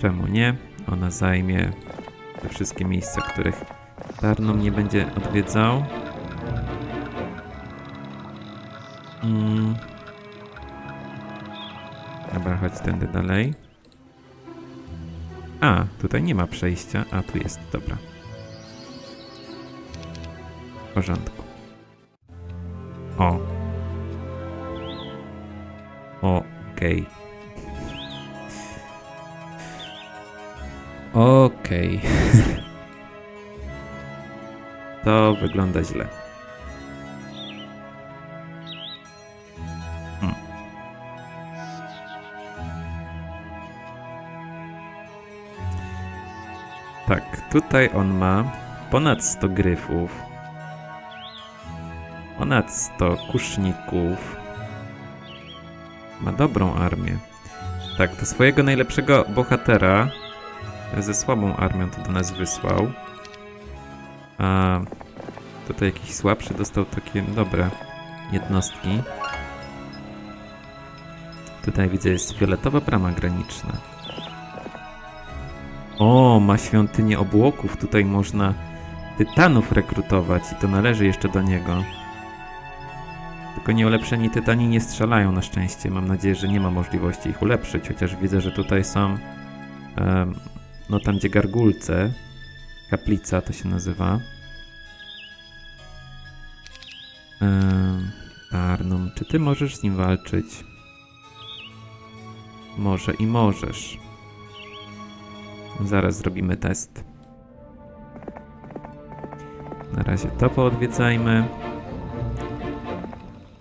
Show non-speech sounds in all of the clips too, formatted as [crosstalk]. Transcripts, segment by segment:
Czemu nie? Ona zajmie te wszystkie miejsca, których Tarnum nie będzie odwiedzał. Mm. Dobra, chodź tędy dalej. A, tutaj nie ma przejścia. A, tu jest, dobra. W porządku. O. Okej. Okej. [laughs] To wygląda źle. Hmm. Tak, tutaj on ma ponad 100 gryfów, ponad 100 kuszników. Ma dobrą armię. Tak, to swojego najlepszego bohatera ze słabą armią to do nas wysłał. A tutaj jakiś słabszy dostał takie dobre jednostki. Tutaj widzę jest fioletowa brama graniczna. O, ma świątynię obłoków. Tutaj można tytanów rekrutować i to należy jeszcze do niego. Tylko nieulepszeni tytani nie strzelają na szczęście. Mam nadzieję, że nie ma możliwości ich ulepszyć, chociaż widzę, że tutaj są em, no tam gdzie gargulce, kaplica to się nazywa. Em, Tarnum, czy ty możesz z nim walczyć? Może i możesz. Zaraz zrobimy test. Na razie to poodwiedzajmy.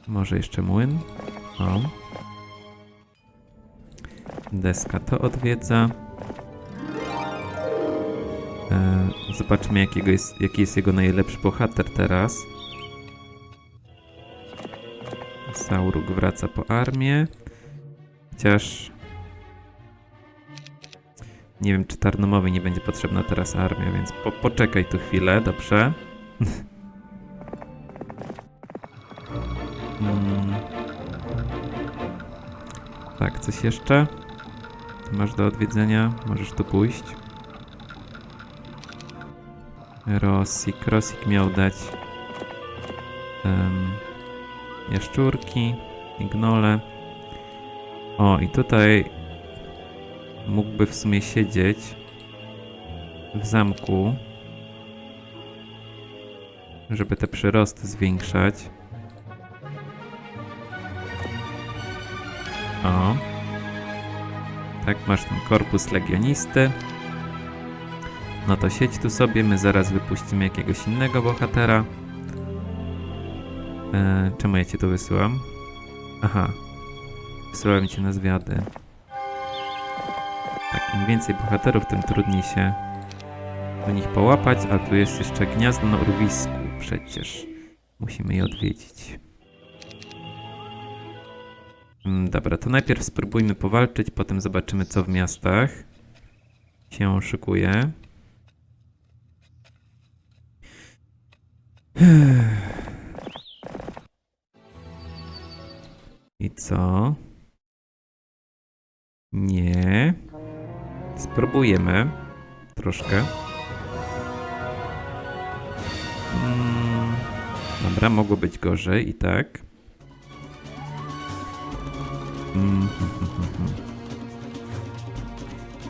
Może jeszcze młyn? O. Deska to odwiedza. Zobaczmy, jakiego jest, jaki jest jego najlepszy bohater teraz. Sauruk wraca po armię. Chociaż. Nie wiem, czy Tarnomowi nie będzie potrzebna teraz armia, więc po, poczekaj tu chwilę, dobrze? [laughs] mm. Tak, coś jeszcze? Masz do odwiedzenia? Możesz tu pójść. Rosik. Rosik miał dać um, jaszczurki i gnole. O, i tutaj mógłby w sumie siedzieć w zamku, żeby te przyrosty zwiększać. O. Tak, masz ten korpus legionisty. No to siedź tu sobie, my zaraz wypuścimy jakiegoś innego bohatera. E, czemu ja cię tu wysyłam? Aha. Wysyłałem cię na zwiady. Tak, im więcej bohaterów, tym trudniej się do nich połapać, a tu jest jeszcze gniazdo na urwisku przecież. Musimy je odwiedzić. Mm, Dobra, to najpierw spróbujmy powalczyć, potem zobaczymy co w miastach się szykuje. I co? Nie. Spróbujemy. Troszkę. Mm, dobra, mogło być gorzej i tak. Mm, hm, hm, hm, hm.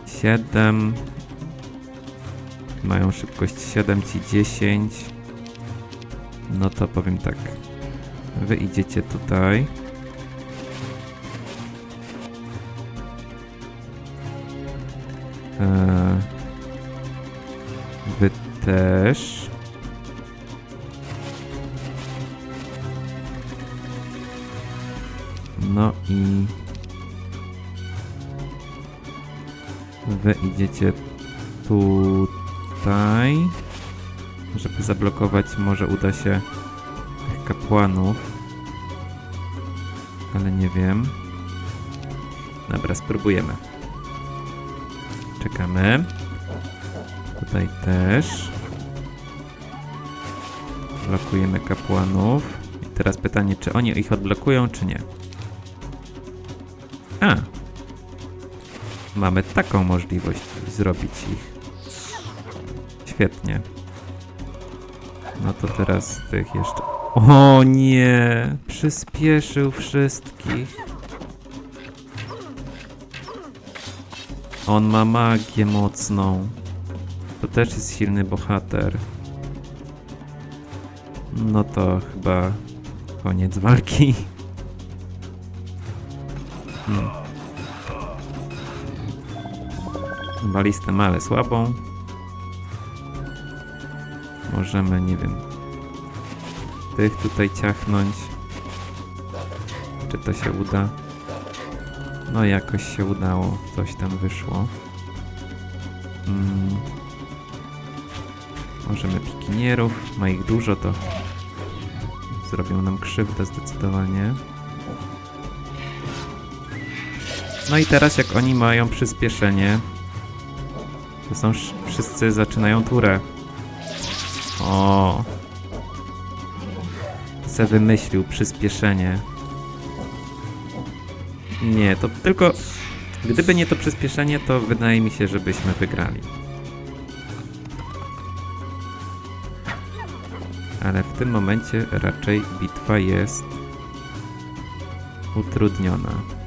Siedem. Mają szybkość 7 ci 10. No to powiem tak. Wy idziecie tutaj. Eee, wy też. No i wy idziecie tutaj. Żeby zablokować, może uda się tych kapłanów. Ale nie wiem. Dobra, spróbujemy. Czekamy. Tutaj też. Blokujemy kapłanów. I teraz pytanie, czy oni ich odblokują, czy nie. A. mamy taką możliwość zrobić ich. Świetnie. No to teraz tych jeszcze. O nie! Przyspieszył wszystkich. On ma magię mocną. To też jest silny bohater. No to chyba koniec walki. Hmm. Balistę ale słabą. Możemy, nie wiem, tych tutaj ciachnąć. Czy to się uda? No jakoś się udało, coś tam wyszło. Mm. Możemy pikinierów, ma ich dużo, to zrobią nam krzywdę zdecydowanie. No i teraz jak oni mają przyspieszenie, to są sz- wszyscy zaczynają turę. O. Se wymyślił przyspieszenie. Nie, to tylko. Gdyby nie to przyspieszenie, to wydaje mi się, żebyśmy wygrali. Ale w tym momencie raczej bitwa jest utrudniona.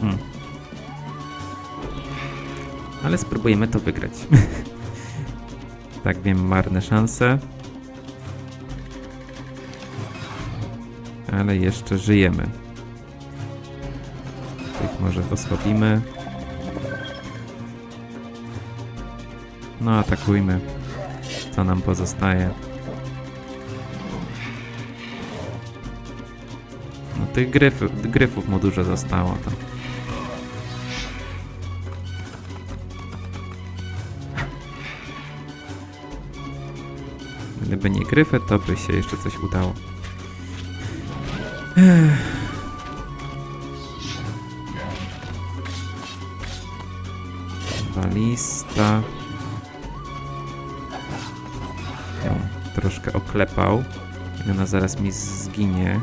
Hmm. Ale spróbujemy to wygrać. [laughs] tak wiem, marne szanse. Ale jeszcze żyjemy. Tych może osłabimy. No, atakujmy. Co nam pozostaje? No tych gryfów, gryfów mu dużo zostało. Gdyby nie gryfy, to by się jeszcze coś udało. Ech. Balista. Ją troszkę oklepał. Ona zaraz mi zginie.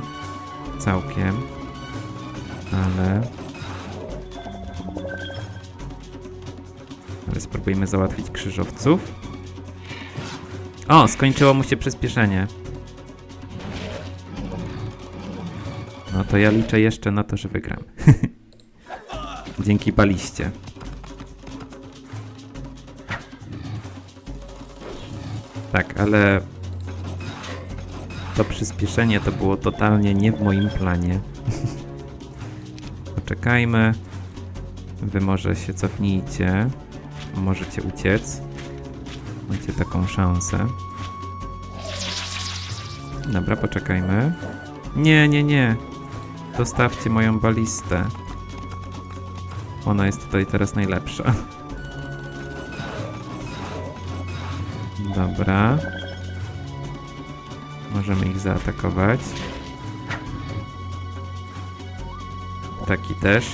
Całkiem. Ale... Ale spróbujmy załatwić krzyżowców. O, skończyło mu się przyspieszenie. No to ja liczę jeszcze na to, że wygram. [laughs] Dzięki baliście. Tak, ale to przyspieszenie to było totalnie nie w moim planie. [laughs] Poczekajmy. Wy może się cofnijcie. Możecie uciec. Macie taką szansę. Dobra, poczekajmy. Nie, nie, nie. Dostawcie moją balistę. Ona jest tutaj teraz najlepsza. Dobra. Możemy ich zaatakować. Taki też.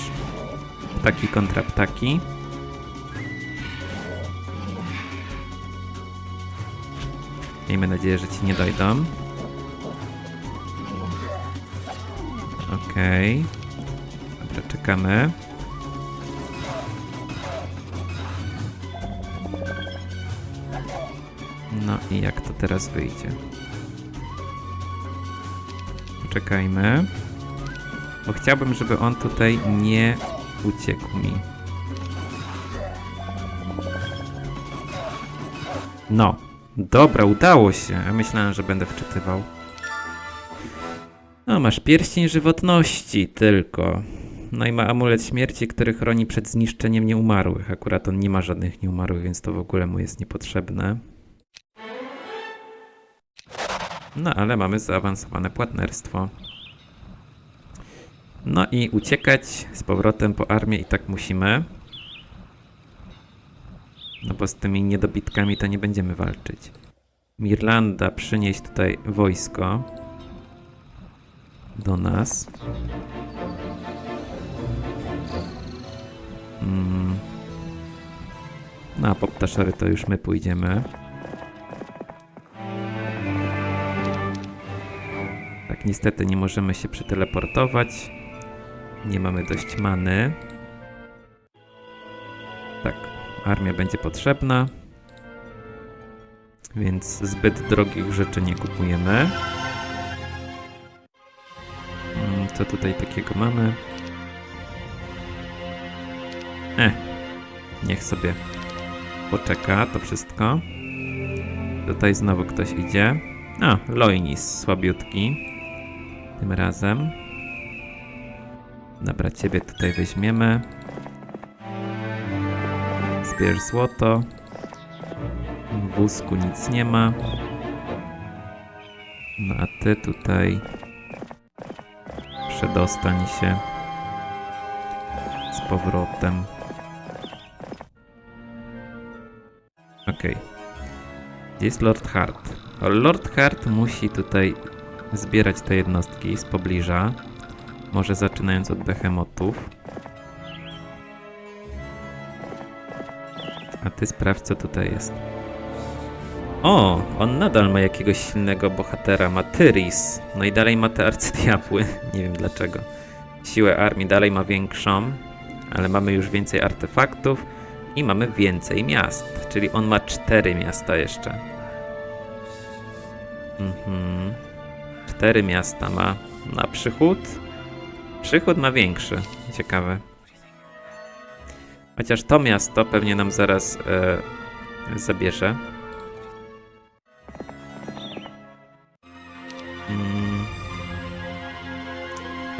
Taki kontra ptaki. Miejmy nadzieję, że ci nie dojdą. Okej. Dobra, czekamy. No i jak to teraz wyjdzie? Poczekajmy. Bo chciałbym, żeby on tutaj nie uciekł mi. No. Dobra, udało się. Myślałem, że będę wczytywał. No, masz pierścień żywotności tylko. No i ma amulet śmierci, który chroni przed zniszczeniem nieumarłych. Akurat on nie ma żadnych nieumarłych, więc to w ogóle mu jest niepotrzebne. No, ale mamy zaawansowane płatnerstwo. No i uciekać z powrotem po armię i tak musimy. No bo z tymi niedobitkami to nie będziemy walczyć. Mirlanda przynieść tutaj wojsko do nas. Mm. No a po ptaszory to już my pójdziemy. Tak, niestety nie możemy się przeteleportować. Nie mamy dość many. Armia będzie potrzebna. Więc zbyt drogich rzeczy nie kupujemy. Mm, Co tutaj takiego mamy? E, niech sobie poczeka to wszystko. Tutaj znowu ktoś idzie. A, Loinis, słabiutki. Tym razem. Dobra, ciebie tutaj weźmiemy. Zbierz złoto. W wózku nic nie ma. No a ty tutaj przedostań się z powrotem. Okej. Gdzie jest Lord Hart? Lord Hart musi tutaj zbierać te jednostki z pobliża. Może zaczynając od behemotów. A ty sprawdź, co tutaj jest. O, on nadal ma jakiegoś silnego bohatera, ma Tyris. No i dalej ma te arcydiabły. [laughs] Nie wiem dlaczego. Siłę armii dalej ma większą, ale mamy już więcej artefaktów i mamy więcej miast. Czyli on ma cztery miasta jeszcze. Mhm. Cztery miasta ma. Na przychód? Przychód ma większy. Ciekawe. Chociaż to miasto pewnie nam zaraz e, zabierze. Mm.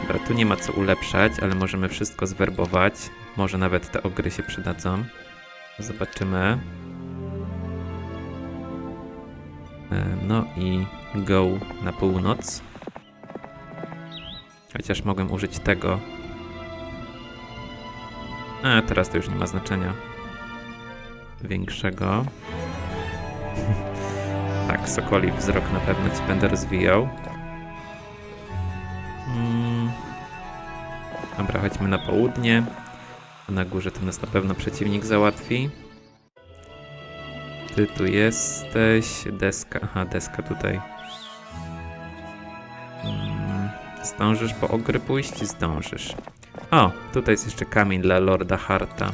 Dobra, tu nie ma co ulepszać, ale możemy wszystko zwerbować. Może nawet te ogry się przydadzą. Zobaczymy. E, No i go na północ. Chociaż mogłem użyć tego. A, teraz to już nie ma znaczenia. Większego. [laughs] tak, Sokoli wzrok na pewno ci będę rozwijał. Mm. Dobra, chodźmy na południe. Na górze to nas na pewno przeciwnik załatwi. Ty tu jesteś. Deska. Aha, deska tutaj. Mm, Zdążysz po ogry pójść? Zdążysz. O, tutaj jest jeszcze kamień dla Lorda Harta.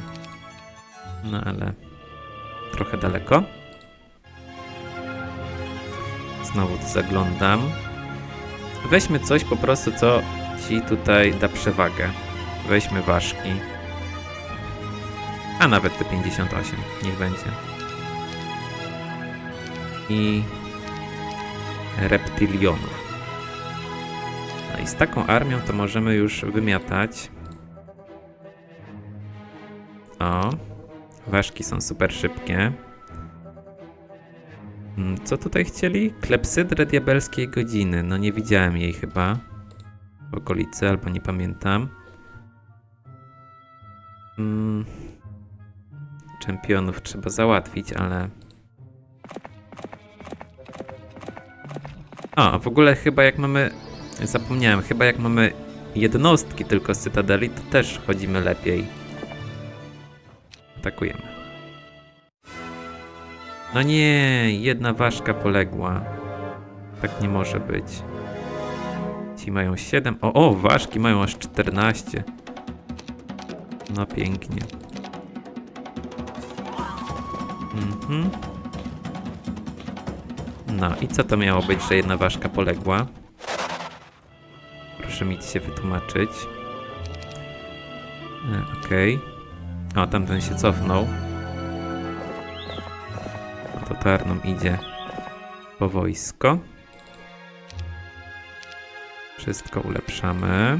No ale trochę daleko. Znowu tu zaglądam. Weźmy coś po prostu, co ci tutaj da przewagę. Weźmy ważki. A nawet te 58, niech będzie. I reptilionów. No i z taką armią to możemy już wymiatać. O, ważki są super szybkie. Mm, Co tutaj chcieli? Klepsydrę diabelskiej godziny. No nie widziałem jej chyba w okolicy, albo nie pamiętam. Mm. Czempionów trzeba załatwić, ale... A, w ogóle chyba jak mamy... Zapomniałem, chyba jak mamy jednostki tylko z Cytadeli, to też chodzimy lepiej. Atakujemy. No nie, jedna ważka poległa. Tak nie może być. Ci mają 7. O, o, ważki mają aż 14. No pięknie. Mhm. No i co to miało być, że jedna ważka poległa? Proszę mi się wytłumaczyć. E, Okej. O, tamten się cofnął. To Tarnum idzie po wojsko. Wszystko ulepszamy.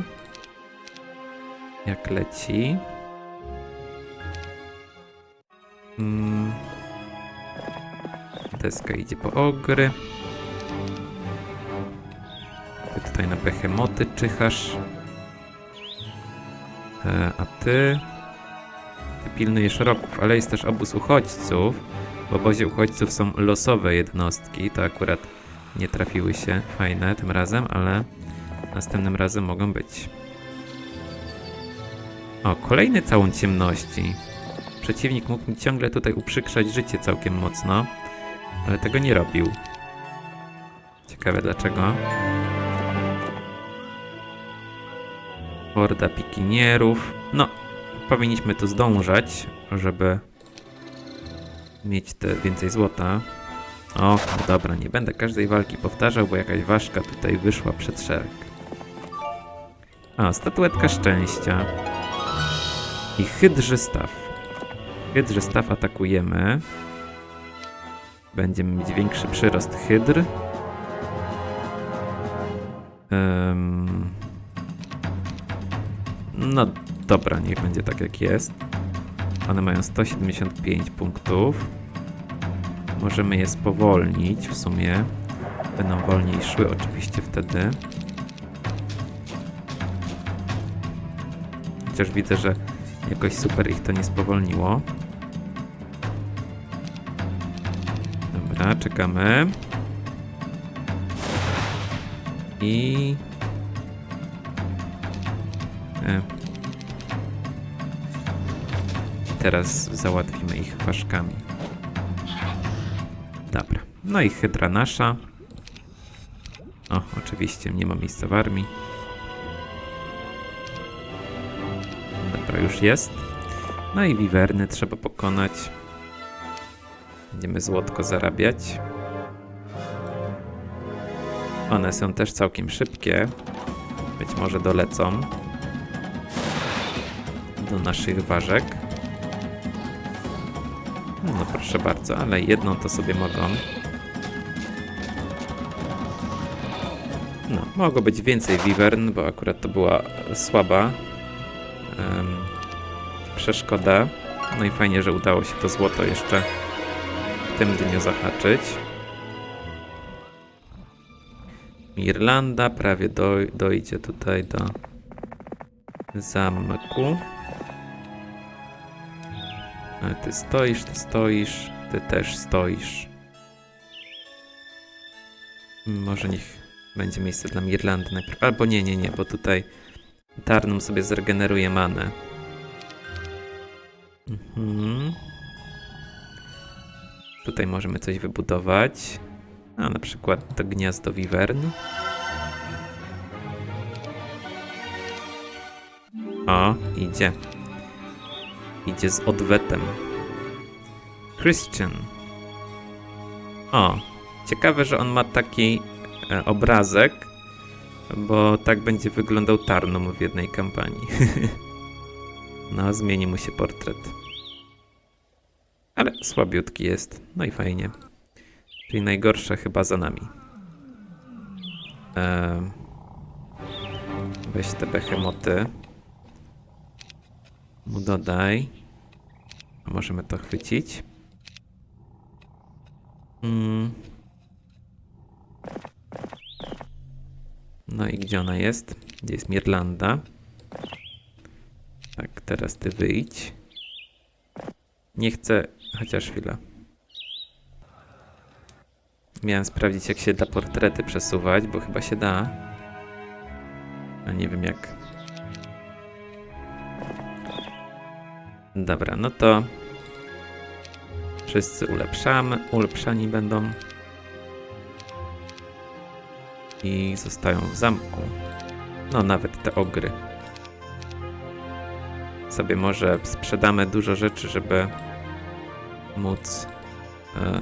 Jak leci. Mm. Deska idzie po ogry. Ty tutaj na behemoty czyhasz. E, a ty... Ty pilnujesz roków, ale jest też obóz uchodźców. W obozie uchodźców są losowe jednostki. To akurat nie trafiły się fajne tym razem, ale następnym razem mogą być. O, kolejny całun ciemności. Przeciwnik mógł mi ciągle tutaj uprzykrzać życie całkiem mocno, ale tego nie robił. Ciekawe dlaczego. Horda pikinierów. No, powinniśmy tu zdążać, żeby mieć te więcej złota. O, no dobra, nie będę każdej walki powtarzał, bo jakaś ważka tutaj wyszła przed szereg. A, statuetka szczęścia. I hydrzy staw. Hydrzy staw atakujemy. Będziemy mieć większy przyrost hydr. Em, No dobra, niech będzie tak jak jest. One mają 175 punktów. Możemy je spowolnić w sumie. Będą wolniej szły oczywiście wtedy. Chociaż widzę, że jakoś super ich to nie spowolniło. Dobra, czekamy. I... E. Teraz załatwimy ich ważkami. Dobra. No i hydra nasza. O, oczywiście nie ma miejsca w armii. Dobra, już jest. No i wiwerny trzeba pokonać. Będziemy złotko zarabiać. One są też całkiem szybkie. Być może dolecą do naszych ważek. No proszę bardzo, ale jedną to sobie mogą. No, mogło być więcej wiwern, bo akurat to była słaba em, przeszkoda. No i fajnie, że udało się to złoto jeszcze w tym dniu zahaczyć. Irlanda prawie doj dojdzie tutaj do zamku. Ale ty stoisz, ty stoisz, ty też stoisz. Może niech będzie miejsce dla Irlandy najpierw. Albo nie, nie, nie, bo tutaj Tarnum sobie zregeneruje manę. Mhm. Tutaj możemy coś wybudować. A na przykład to gniazdo wiwern. O, idzie. Idzie z odwetem. Christian. O, ciekawe, że on ma taki e, obrazek, bo tak będzie wyglądał Tarnum w jednej kampanii. [laughs] no, zmieni mu się portret. Ale słabiutki jest. No i fajnie. Czyli najgorsze chyba za nami. Eee, weź te behemoty. Mu dodaj. Możemy to chwycić. Mm. No i gdzie ona jest? Gdzie jest Mirlanda? Tak, teraz ty wyjdź. Nie chcę, chociaż chwilę. Miałem sprawdzić, jak się da portrety przesuwać, bo chyba się da. A nie wiem jak. Dobra, no to wszyscy ulepszamy, ulepszani będą i zostają w zamku. No, nawet te ogry. Sobie może sprzedamy dużo rzeczy, żeby móc e,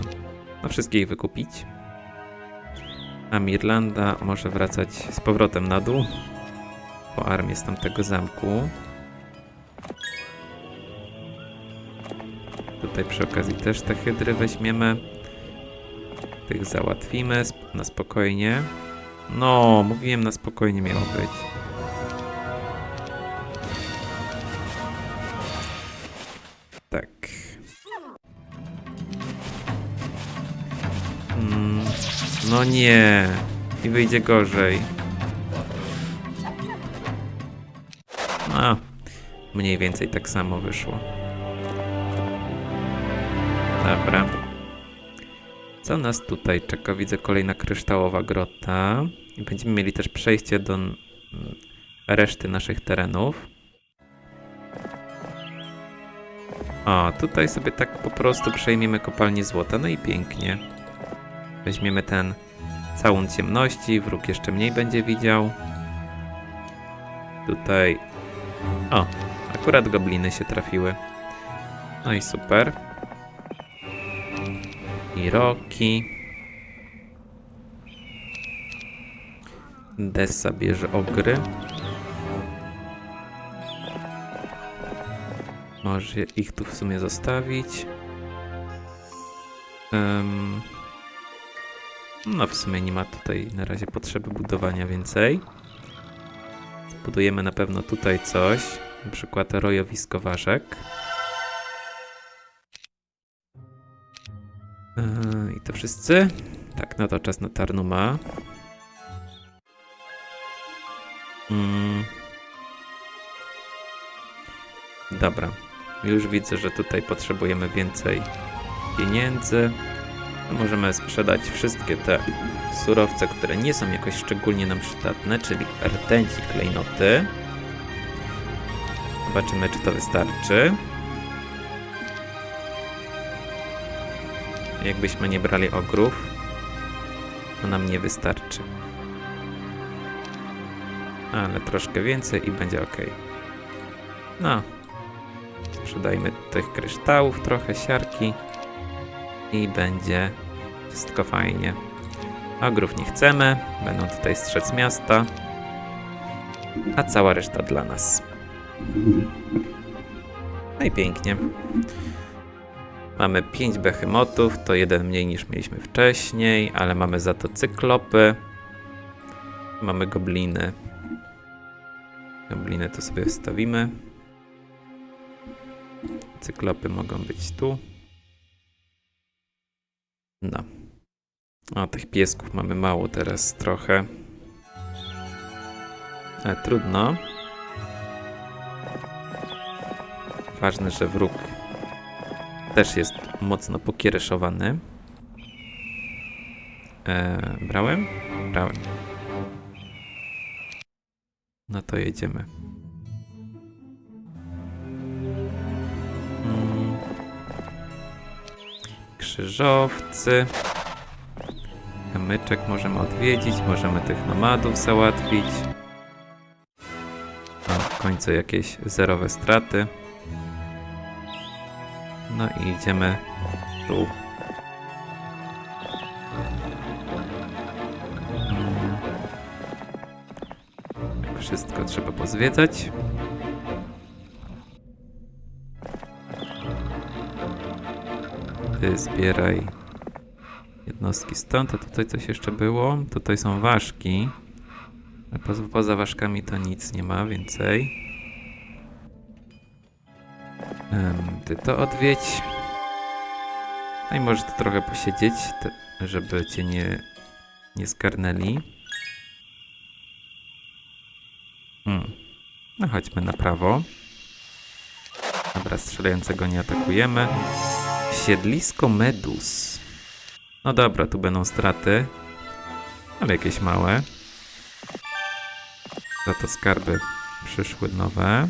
no, wszystkie ich wykupić. A Mirlanda może wracać z powrotem na dół po armię z tamtego zamku. Tutaj przy okazji też te hydry weźmiemy. Tych załatwimy na spokojnie. No, mówiłem na spokojnie miało być. Tak. Mm, no nie. I wyjdzie gorzej. A, mniej więcej tak samo wyszło. Dobra. Co nas tutaj czeka? Widzę kolejna kryształowa grota. I będziemy mieli też przejście do mm, reszty naszych terenów. O, tutaj sobie tak po prostu przejmiemy kopalnię złota. No i pięknie. Weźmiemy ten całun ciemności, wróg jeszcze mniej będzie widział. Tutaj. O, akurat gobliny się trafiły. No i super. I Roki. Dessa bierze ogry. Może ich tu w sumie zostawić. Em, no w sumie nie ma tutaj na razie potrzeby budowania więcej. Budujemy na pewno tutaj coś. Na przykład rojowisko ważek. Yy, I to wszyscy? Tak, no to czas na Tarnuma. Mm. Dobra. Już widzę, że tutaj potrzebujemy więcej pieniędzy. Możemy sprzedać wszystkie te surowce, które nie są jakoś szczególnie nam przydatne, czyli rtęci klejnoty. Zobaczymy, czy to wystarczy. Jakbyśmy nie brali ogrów, to nam nie wystarczy. Ale troszkę więcej i będzie ok. No. Sprzedajmy tych kryształów, trochę siarki i będzie wszystko fajnie. Ogrów nie chcemy, będą tutaj strzec miasta, a cała reszta dla nas. No i pięknie. Mamy 5 behemotów, to jeden mniej niż mieliśmy wcześniej, ale mamy za to cyklopy. Mamy gobliny. Gobliny to sobie wstawimy. Cyklopy mogą być tu. No. O, tych piesków mamy mało teraz trochę. Ale trudno. Ważne, że wróg też jest mocno pokiereszowany. E, brałem? Brałem. No to jedziemy. Mm. Krzyżowcy. Kamyczek możemy odwiedzić, możemy tych nomadów załatwić. O, w końcu jakieś zerowe straty. No i idziemy tu. Mm. Wszystko trzeba pozwiedzać. Ty zbieraj jednostki stąd, a tutaj coś jeszcze było. Tutaj są ważki. Poza ważkami to nic nie ma więcej. Ty to odwiedź. No i możesz tu trochę posiedzieć, żeby cię nie, nie skarnęli. Hmm. No chodźmy na prawo. Dobra, strzelającego nie atakujemy. Siedlisko medus. No dobra, tu będą straty. Ale jakieś małe. Za to skarby przyszły nowe.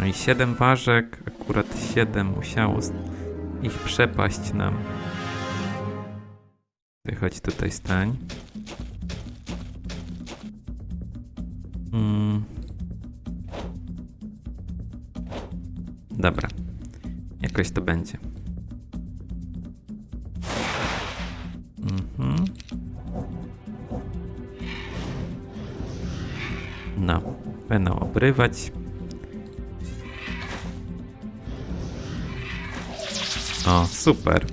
No i 7 ważek, akurat 7 musiało ich przepaść nam. Ty chodź tutaj stań. Mm. Dobra. Jakoś to będzie. Mhm. No, będą obrywać. O, super.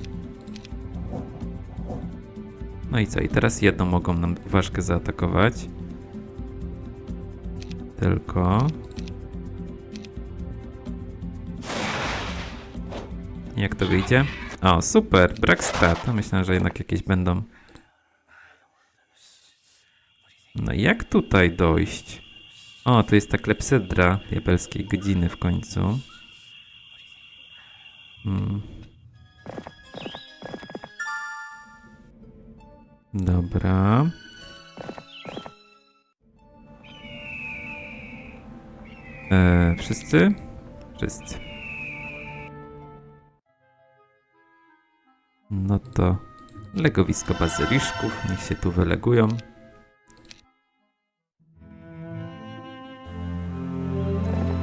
No i co? I teraz jedną mogą nam ważkę zaatakować. Tylko. Jak to wyjdzie? O, super, brak strat. Myślę, że jednak jakieś będą. No jak tutaj dojść? O, to jest ta klepsydra diabelskiej godziny w końcu. Hmm. Dobra. E, wszyscy? Wszyscy. No to legowisko bazyliszków, niech się tu wylegują.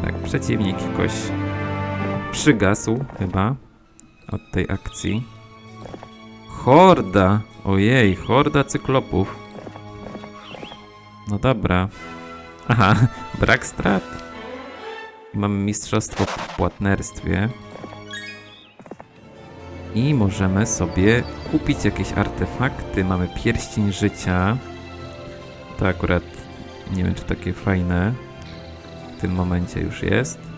Tak, przeciwnik jakoś przygasł chyba od tej akcji. Horda! Ojej, horda cyklopów. No dobra. Aha, [laughs] brak strat. Mamy mistrzostwo w płatnerstwie. I możemy sobie kupić jakieś artefakty. Mamy pierścień życia. To akurat nie wiem, czy takie fajne w tym momencie już jest.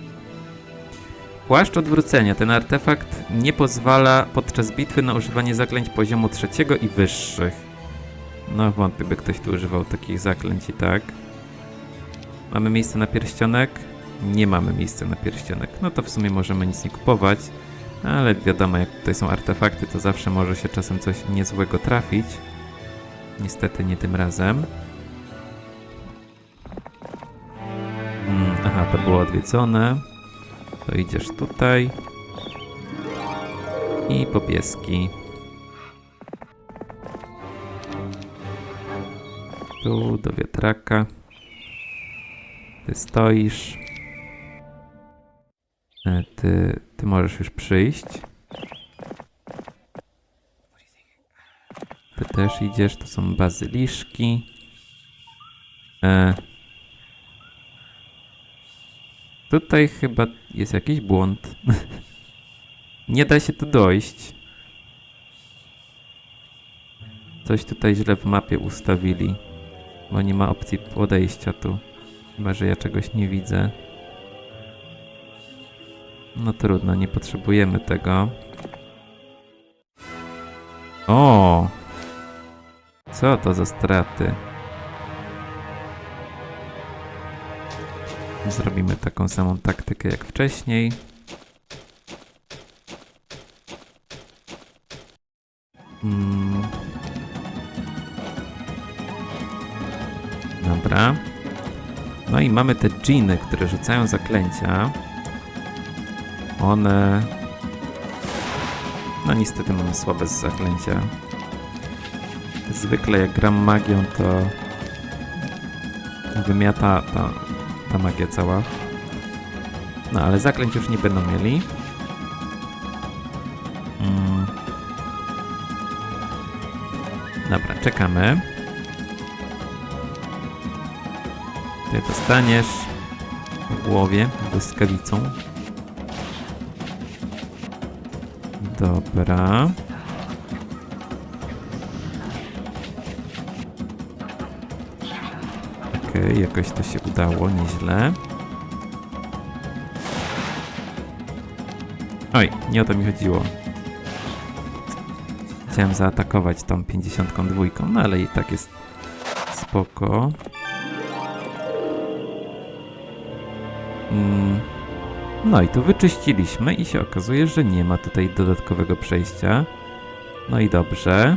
Płaszcz odwrócenia. Ten artefakt nie pozwala podczas bitwy na używanie zaklęć poziomu trzeciego i wyższych. No wątpię, by ktoś tu używał takich zaklęć i tak. Mamy miejsce na pierścionek? Nie mamy miejsca na pierścionek. No to w sumie możemy nic nie kupować. Ale wiadomo, jak tutaj są artefakty, to zawsze może się czasem coś niezłego trafić. Niestety nie tym razem. Mm, aha, to było odwiedzone. To idziesz tutaj. I po pieski. Tu do wiatraka. Ty stoisz. E, Ty, ty możesz już przyjść. Ty też idziesz, to są bazyliszki. E, tutaj chyba jest jakiś błąd. [laughs] Nie da się tu dojść. Coś tutaj źle w mapie ustawili. Bo nie ma opcji podejścia tu. Chyba, że ja czegoś nie widzę. No trudno, nie potrzebujemy tego. O! Co to za straty? Zrobimy taką samą taktykę jak wcześniej. Mm. Dobra. No i mamy te dżiny, które rzucają zaklęcia. One... No niestety mamy słabe zaklęcia. Zwykle jak gram magią, to wymiata ta, ta magia cała. No ale zaklęć już nie będą mieli. Mm. Dobra, czekamy. Ty dostaniesz po głowie błyskawicą. Dobra. Okej, jakoś to się udało, nieźle. Oj, nie o to mi chodziło. Chciałem zaatakować tą 52, no ale i tak jest spoko. Mm. No i tu wyczyściliśmy i się okazuje, że nie ma tutaj dodatkowego przejścia. No i dobrze.